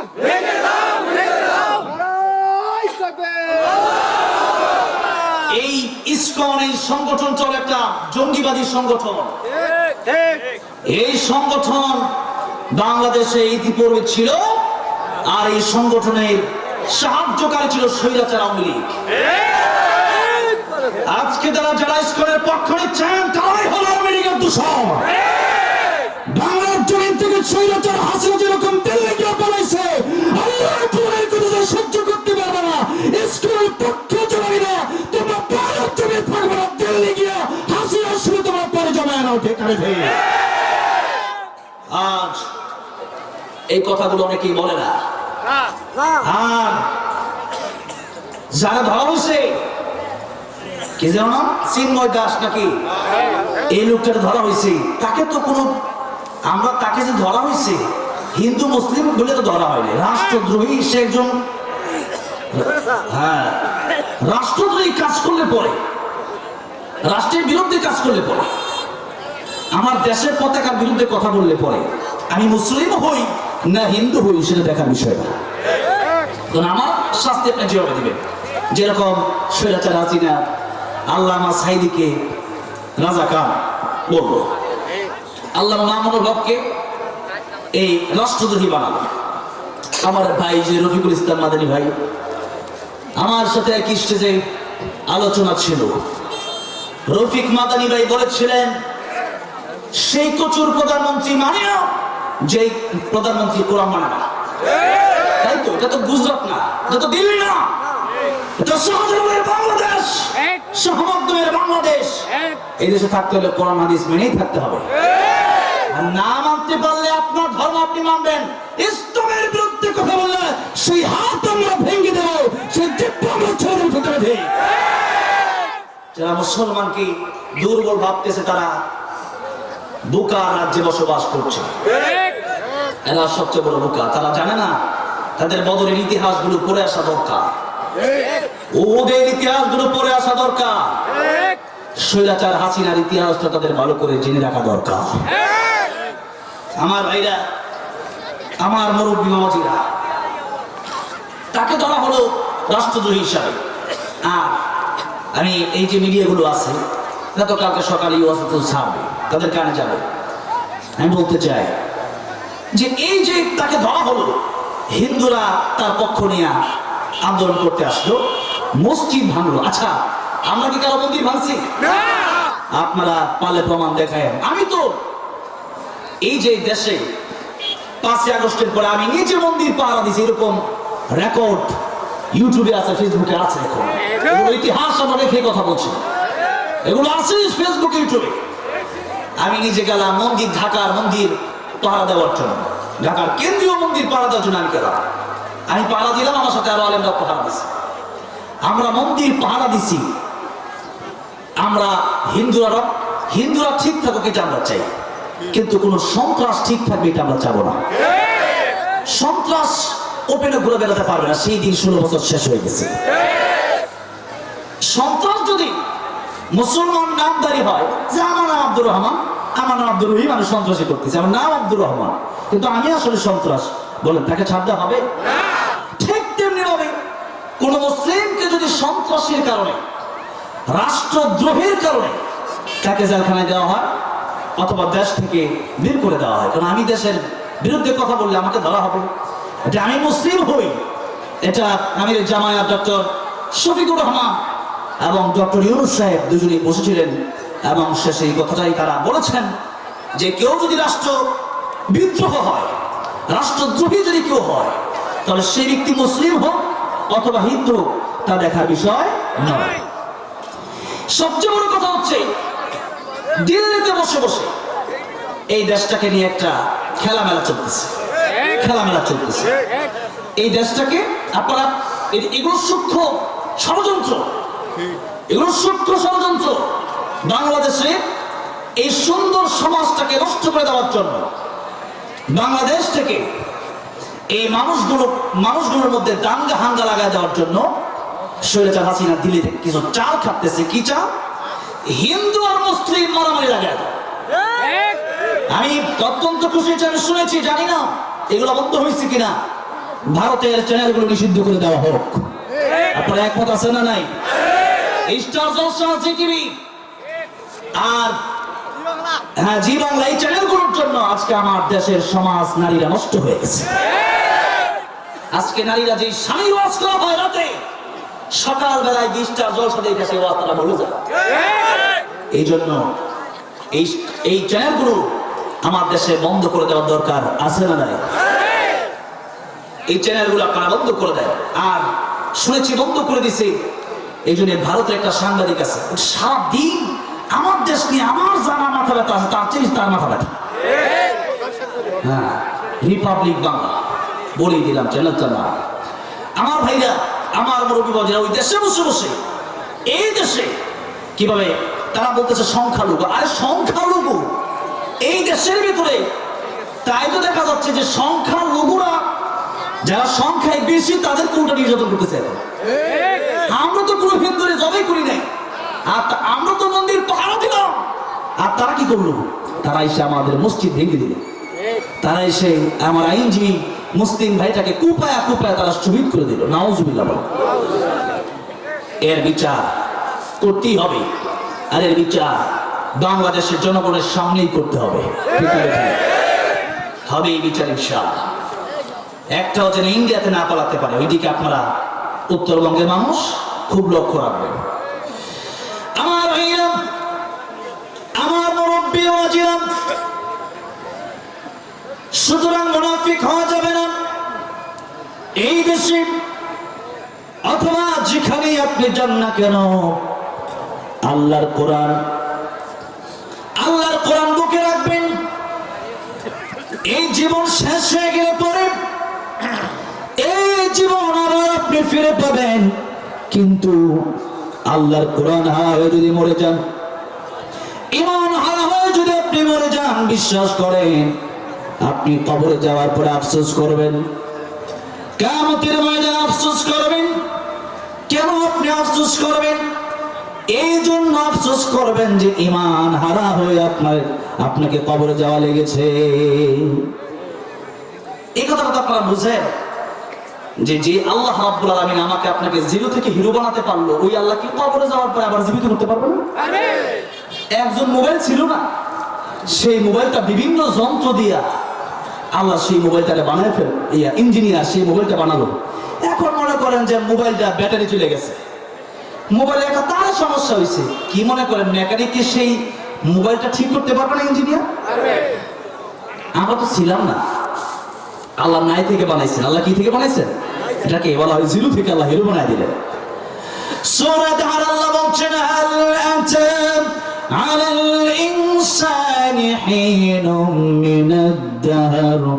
নারায় তাকবীর এই ইসকন এই একটা জঙ্গিবাদী সংগঠন। এই সংগঠন বাংলাদেশে ইতিপূর্বে ছিল আর এই সংগঠনের সাহায্যকারী ছিল স্বৈরাচার আওয়ামী লীগ। আজকে তারা যারা ইসকনের পক্ষ নিচ্ছেন, তারাই হলো আওয়ামী লীগের দূষণ। বাংলার জমিন থেকে স্বৈরাচার আছে আজ এই কথাগুলো অনেকেই বলে না। আর যারা ধরা হয়েছে কি যেন চিন্ময় দাস নাকি? এই লোকটা ধরা হয়েছে। তাকে তো কোনো আমরা তাকে যে ধরা হয়েছে, হিন্দু, মুসলিম বলে তো ধরা হয়নি। রাষ্ট্রদ্রোহী, সে একজন হ্যাঁ। রাষ্ট্রদ্রোহী কাজ করলে পরে। রাষ্ট্রের বিরুদ্ধে কাজ করলে পরে। আমার দেশের পতাকার বিরুদ্ধে কথা বললে পরে আমি মুসলিম হই না হিন্দু হই, সেটা দেখার বিষয় না। আমার শাস্তি আপনি জবাব দিবেন। যেরকম সৈরাচার হাসিনা, আল্লামা সাইদিকে রাজাকার বলল আল্লাহ মামুনুল হককে এই রাষ্ট্রদ্রোহী বানালো। আমার ভাই যে রফিকুল ইসলাম মাদানী ভাই, আমার সাথে এক স্টেজে আলোচনা ছিল। রফিক মাদানী ভাই বলেছিলেন সেই কচুর প্রধানমন্ত্রী মানে না যে প্রধানমন্ত্রী কোরআন মানে না। তাই তো? এটা তো গুজরাট না এটা তো দিল্লি না। এটা শাহজাহানের বাংলাদেশ শাহমাদ্দমের বাংলাদেশ। এই দেশে থাকতে হলে কোরআন হাদিস মেনেই থাকতে হবে। না মানতে পারলে আপনার ধর্ম আপনি মানবেন। ইসলামের বিরুদ্ধে কথা বললে সেই হাত আমরা ভেঙে দেবো সেই জিব্বা আমরা ছেড়ে দেবো যারা মুসলমানকে দুর্বল ভাবতেছে তারা বোকা রাজ্যে বসবাস করছে। এরা সবচেয়ে বড় বোকা। তারা জানে না তাদের বদলের ইতিহাসগুলো পড়ে আসা দরকার। ওদের ইতিহাসগুলো পড়ে আসা দরকার। স্বৈরাচার হাসিনার ইতিহাসটা তাদের ভালো করে জেনে রাখা দরকার। আমার ভাইরা আমার মুরব্বী মামাজিরা তাকে ধরা হলো রাষ্ট্রদ্রোহী হিসাবে। আর আমি এই যে মিডিয়াগুলো আছে তা তো কালকে সকালে ইউএসএ ছাড়বে তাদের কানে যাবে। আমি বলতে চাই যে এই যে তাকে ধরা হলো হিন্দুরা তার পক্ষ নিয়ে আন্দোলন করতে আসলো মসজিদ ভাঙলো। আচ্ছা আমরা কি কারও মন্দির ভাঙছি? আপনারা পালে প্রমাণ দেখায় আমি তো এই যে দেশে পাঁচই আগস্টের পরে আমি নিজে মন্দির পাহারা দিছি এরকম রেকর্ড ইউটিউবে আছে ফেসবুকে আছে এখন। এগুলো ইতিহাস আমরা রেখে কথা বলছি। এগুলো আছে ফেসবুক ইউটিউবে। আমি নিজে গেলাম, মন্দির ঢাকার মন্দির পাহারা দেওয়ার জন্য। ঢাকার কেন্দ্রীয় মন্দির পাহারা দেওয়ার জন্য আমি গেলাম। আমি পাহারা দিলাম, আমার সাথে আরও আলেমরা পাহারা দিছি। আমরা মন্দির পাহারা দিছি। আমরা হিন্দুরা হিন্দুরা ঠিক থাকুক, এটা আমরা চাই। কিন্তু কোন সন্ত্রাস ঠিক থাকবে, এটা আমরা চাবো না। সন্ত্রাস ওপেনে ঘুরে বেড়াতে পারবে না, সেই দিন ষোলো বছর শেষ হয়ে গেছে। সন্ত্রাস যদি মুসলমান নামদারি হয় যে আমার আব্দুর রহমান আমার নাম আব্দুর রহিম আমি সন্ত্রাসী করতেছি। আমার নাম আব্দুর রহমান। কিন্তু আমি আসলে সন্ত্রাস। বলেন তাকে ছাড় দেওয়া হবে ঠিক তেমনি ভাবে কোন মুসলিমকে যদি সন্ত্রাসীর কারণে রাষ্ট্রদ্রোহের কারণে তাকে জেলখানায় দেওয়া হয় অথবা দেশ থেকে বের করে দেওয়া হয়। কারণ আমি দেশের বিরুদ্ধে কথা বললে আমাকে ধরা হবে। এটা আমি মুসলিম হই। এটা আমির জামায়াত ডক্টর শফিকুর রহমান এবং ডক্টর ইউনুস সাহেব দুজনেই বসেছিলেন। এবং শেষে এই কথাটাই তারা বলেছেন যে কেউ যদি রাষ্ট্র বিদ্রোহ হয়, রাষ্ট্রদ্রোহী যদি কেউ হয়, তাহলে সেই ব্যক্তি মুসলিম হোক অথবা হিন্দু তা দেখার বিষয় নয়। সবচেয়ে বড় কথা হচ্ছে, দিল্লিতে বসে বসে এই দেশটাকে নিয়ে একটা খেলামেলা চলতেছে। খেলামেলা চলতেছে। এই দেশটাকে আপনারা এগুলো সূক্ষ্ম ষড়যন্ত্র, এগুলো সূক্ষ্ম ষড়যন্ত্র বাংলাদেশে এই সুন্দর সমাজটাকে নষ্ট করে দেওয়ার জন্য বাংলাদেশ থেকে এই মানুষগুলো, মানুষগুলোর মধ্যে দাঙ্গা হাঙ্গা লাগায় দেওয়ার জন্য শৈলজা হাসিনা দিল্লিতে কিছু চাল খাটতেছে। কি চাল? হিন্দু আর মুসলিম মারামারি লাগায়। আমি অত্যন্ত খুশি আমি শুনেছি, জানি না এগুলো বন্ধ হয়েছে কিনা। ভারতের চ্যানেলগুলো নিষিদ্ধ করে দেওয়া হোক। আপনার একমত আছে না নাই? স্টার জলসা জি আর হ্যাঁ জি বাংলা এই চ্যানেলগুলোর জন্য আজকে আমার দেশের সমাজ নারীরা নষ্ট হয়ে গেছে। আজকে নারীরা যে স্বামী ওয়াজ করা হয় রাতে বিশটা জলসা দেখে সে ওয়াজ তারা যায়। এই জন্য এই এই চ্যানেলগুলো আমার দেশে বন্ধ করে দেওয়ার দরকার আছে না নাই? এই চ্যানেলগুলো আপনারা বন্ধ করে দেয় আর শুনেছি বন্ধ করে দিছে এই জন্য ভারতের একটা সাংবাদিক আছে ও সাত দিন আমার দেশ নিয়ে আমার জানা মাথা ব্যথা আছে, তার চেয়ে তার মাথা ব্যথা। হ্যাঁ রিপাবলিক বাংলা বলে দিলাম চ্যানেলটা না। আমার ভাইরা, আমার মুরব্বী বাজারা ওই দেশে বসে বসে, এই দেশে কীভাবে তারা বলতেছে সংখ্যালঘু? আরে সংখ্যালঘু, এই দেশের ভিতরে তাই তো দেখা যাচ্ছে যে সংখ্যালঘুরা যারা সংখ্যায় বেশি, তাদের কোনটা নির্যাতন করতেছে আমরা তো কোনো হিন্দুরে জবাই করি নাই। আর আমরা তো মন্দির পাহারা দিলাম। আর তারা কি করল? তারা এসে আমাদের মসজিদ ভেঙে দিল। তারা এসে আমার আইনজীবী মুসলিম ভাইটাকে কুপায়া কুপায়া তারা শহীদ করে দিল। নাওজুবিল্লাহ বলো। এর বিচার করতেই হবে। আর এর বিচার বাংলাদেশের জনগণের সামনেই করতে হবে। হবে এই বিচার ইনশাআল্লাহ। একটাও যেন ইন্ডিয়াতে না পালাতে পারে, ওইদিকে আপনারা উত্তরবঙ্গের মানুষ খুব লক্ষ্য রাখবেন আমার ভাইরা আমার মুরব্বী ওয়াজিরাম সুতরাং মুনাফিক হওয়া যাবে না। এই দেশে অথবা যেখানেই আপনি যান না কেন, আল্লাহর কোরআন আল্লাহর কোরআন বুকে রাখবেন। এই জীবন শেষ হয়ে গেলে পরে এই জীবন আবার আপনি ফিরে পাবেন। কিন্তু আল্লাহর কোরআন হারা হয়ে যদি মরে যান ইমান হারা আপনি মরে যান বিশ্বাস করেন আপনি কবরে যাওয়ার পরে আফসোস করবেন। কেমতের ময়দান আফসোস করবেন। কেন আপনি আফসোস করবেন? এই জন্য আফসোস করবেন যে ইমান হারা হয়ে আপনার আপনাকে কবরে যাওয়া লেগেছে। এই কথাটা তো আপনারা বুঝেন যে যে আল্লাহ রাব্বুল আলামিন আমাকে আপনাকে জিরো থেকে হিরো বানাতে পারল ওই আল্লাহ কি কবরে যাওয়ার পরে আবার জীবিত করতে পারবে না? একজন মোবাইল ছিল না। সেই মোবাইলটা বিভিন্ন যন্ত্র দিয়া আল্লাহ সেই মোবাইলটা বানায় ফেল ইয়া, ইঞ্জিনিয়ার সেই মোবাইলটা বানালো। এখন মনে করেন যে মোবাইলটা ব্যাটারি চলে গেছে। মোবাইলে একটা তার সমস্যা হয়েছে কি মনে করেন মেকানিক সেই মোবাইলটা ঠিক করতে পারবে না ইঞ্জিনিয়ার আমরা তো ছিলাম না। আল্লাহ নাই থেকে বানাইছেন। আল্লাহ কি থেকে বানাইছেন? এটাকে বলা হয় জিরু থেকে আল্লাহ হিরো বানাই দিলেন। সোনা সোরা আল্লাহ বলছেন আল আলা আল حين من الدهر.